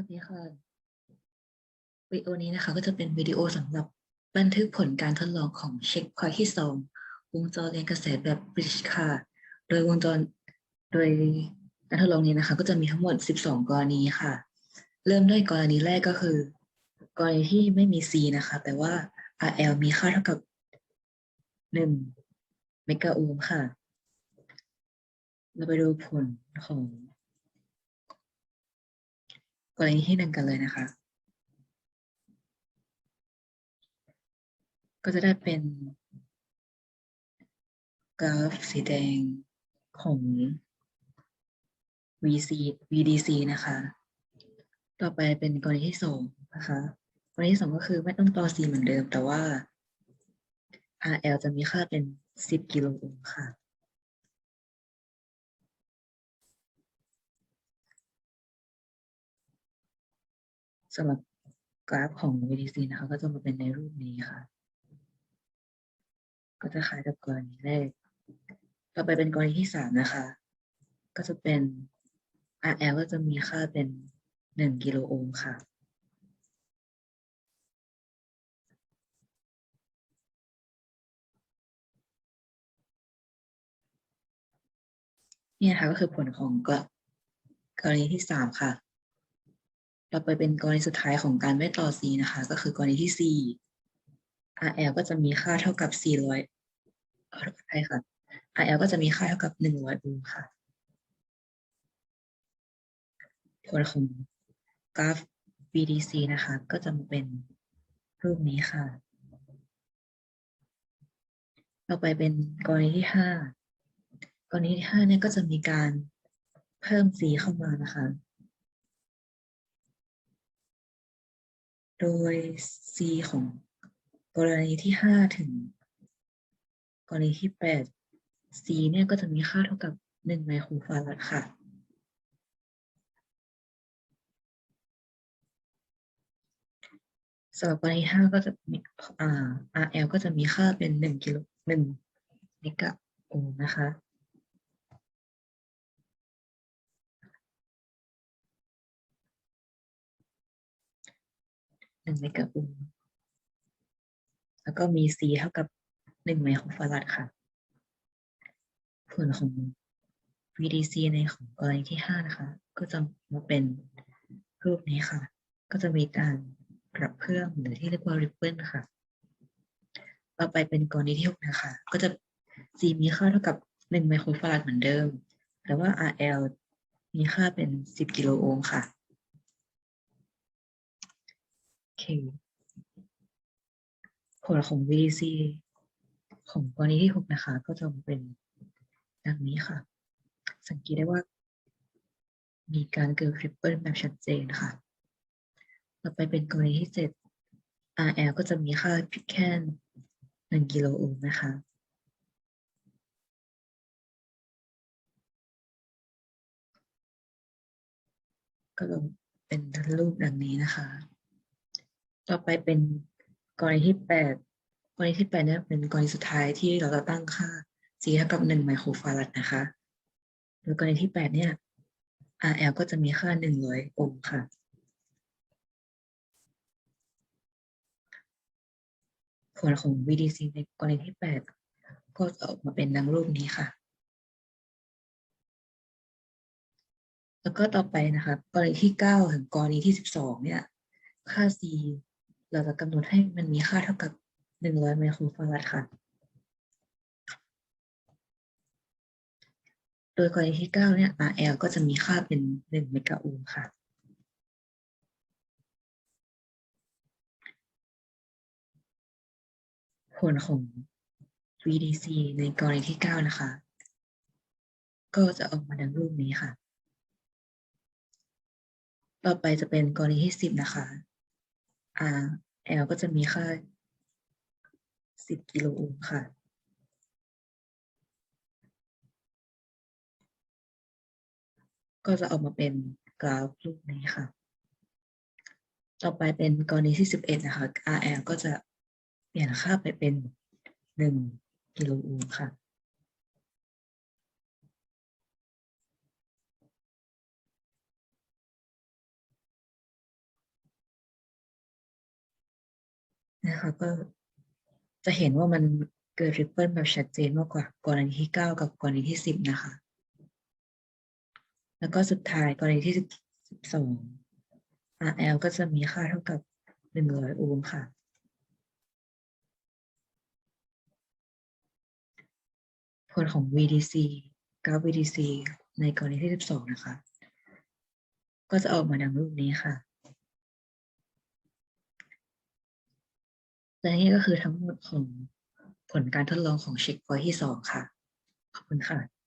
วัสดีค่ะวิดีโอนี้นะคะก็จะเป็นวิดีโอสำหรับบันทึกผลการทดลองของเช็คพอยที่สองวงจรเรียนกระแสแบบ British ค่ะ โดยวงจรโดยการทดลองนี้นะคะ ก็จะมีทั้งหมด 12 กรณีค่ะ เริ่มด้วยกรณีแรกก็คือ กรณีที่ไม่มี C นะคะ แต่ว่า RL มีค่าเท่ากับ 1 เมกะโอห์มค่ะ เราไปดูผลของ กรณีที่หนึ่งกันเลยนะคะ ก็จะได้เป็นกราฟสีแดงของ VC VDC นะคะ ต่อไปเป็นกรณีที่สองนะคะ กรณีที่สองก็คือไม่ต้องต่อ C เหมือนเดิม แต่ว่า RL จะมีค่าเป็น 10 กิโลโอห์มค่ะ สำหรับกราฟของ VDC นะคะ ก็จะมาเป็นในรูปนี้ค่ะ ก็จะคล้ายกับกรณีแรก ต่อไปเป็นกรณีที่สามนะคะ ก็จะเป็น RL ก็จะมีค่าเป็นหนึ่งกิโลโอห์มค่ะ นี่นะคะก็คือผลของกรณีที่สามค่ะ ต่อไปเป็นกรณีสุดท้ายของการไม่ต่อ C นะคะ ก็คือกรณีที่ C RL ก็จะมีค่าเท่ากับ 400เอ่อใช่ค่ะ RL ก็จะมีค่าเท่ากับ 100 โอห์มค่ะ ผลของกราฟ BDC นะคะ ก็จะมาเป็นรูปนี้ค่ะ ต่อไปเป็นกรณีที่ห้ากรณีที่ห้าเนี่ยก็จะมีการเพิ่ม C เข้ามานะคะ โดย C ของกรณีที่ห้าถึง กรณีที่แปด C เนี่ยก็จะมีค่าเท่ากับหนึ่งไมโครฟาราดค่ะ สำหรับกรณีห้าก็จะมีอ่า RL ก็จะมีค่าเป็นหนึ่งกิโลหนึ่งเมกะโอห์มนะคะ หนึ่งเมกะโอห์มแล้วก็มี C เท่ากับหนึ่งไมโครฟาราดค่ะ ผลของ VDC ในของกรณีที่ห้านะคะ ก็จะมาเป็นรูปนี้ค่ะ ก็จะมีการกระเพื่อมหรือที่เรียกว่า ripple ค่ะ ต่อไปเป็นกรณีที่หกนะคะ ก็จะ G มีค่าเท่ากับหนึ่งไมโครฟาราดเหมือนเดิม แต่ว่า RL มีค่าเป็นสิบกิโลโอห์มค่ะ โอเค ผลของ VC ของกรณีที่หกนะคะ ก็จะเป็นดังนี้ค่ะ สังเกตได้ว่า มีการเกิดทริปเปิลแบบชัดเจนค่ะ ต่อไปเป็นกรณีที่เจ็ด RL ก็จะมีค่าพียงแค่หนึ่งกิโลโอห์มนะคะก็ลงเป็นรูปดังนี้นะคะ ต่อไปเป็นกรณีที่แปดกรณีที่แปดเนี่ยเป็นกรณีสุดท้ายที่เราจะตั้งค่า C เท่ากับหนึ่งไมโครฟาราดนะคะโดยกรณีที่แปดเนี่ย RL ก็จะมีค่าหนึ่งร้อยโอห์มค่ะ ผลของ VDC ในกรณีที่แปดก็จะออกมาเป็นดังรูปนี้ค่ะ แล้วก็ต่อไปนะคะกรณีที่เก้าถึงกรณีที่สิบสองเนี่ย ค่า C เราจะกำหนดให้มันมีค่าเท่ากับหนึ่งร้อยไมโครฟาราดค่ะ โดยกรณีที่เก้าเนี่ย RL ก็จะมีค่าเป็นหนึ่งเมกะโอห์มค่ะ ผลของ VDC ในกรณีที่เก้านะคะ ก็จะออกมาดังรูปนี้ค่ะ ต่อไปจะเป็นกรณีที่สิบนะคะ RL ก็จะมีค่าสิบกิโลโอห์มค่ะ ก็จะออกมาเป็นกราฟรูปนี้ค่ะ ต่อไปเป็นกรณีที่สิบเอ็ดนะคะ RL ก็จะเปลี่ยนค่าไปเป็นหนึ่งกิโลโอห์มค่ะ นะคะก็จะเห็นว่ามันเกิดริปเปิลแบบชัดเจนมากกว่ากรณีที่เก้ากับกรณีที่สิบนะคะ แล้วก็สุดท้ายกรณีที่สิบสอง RL ก็จะมีค่าเท่ากับหนึ่งร้อยโอห์มค่ะ ผลของ VDC กราฟ VDC ในกรณีที่สิบสองนะคะ ก็จะออกมาดังรูปนี้ค่ะ และนี่ก็คือทั้งหมดของผลการทดลองของเช็คพอยที่สองค่ะ ขอบคุณค่ะ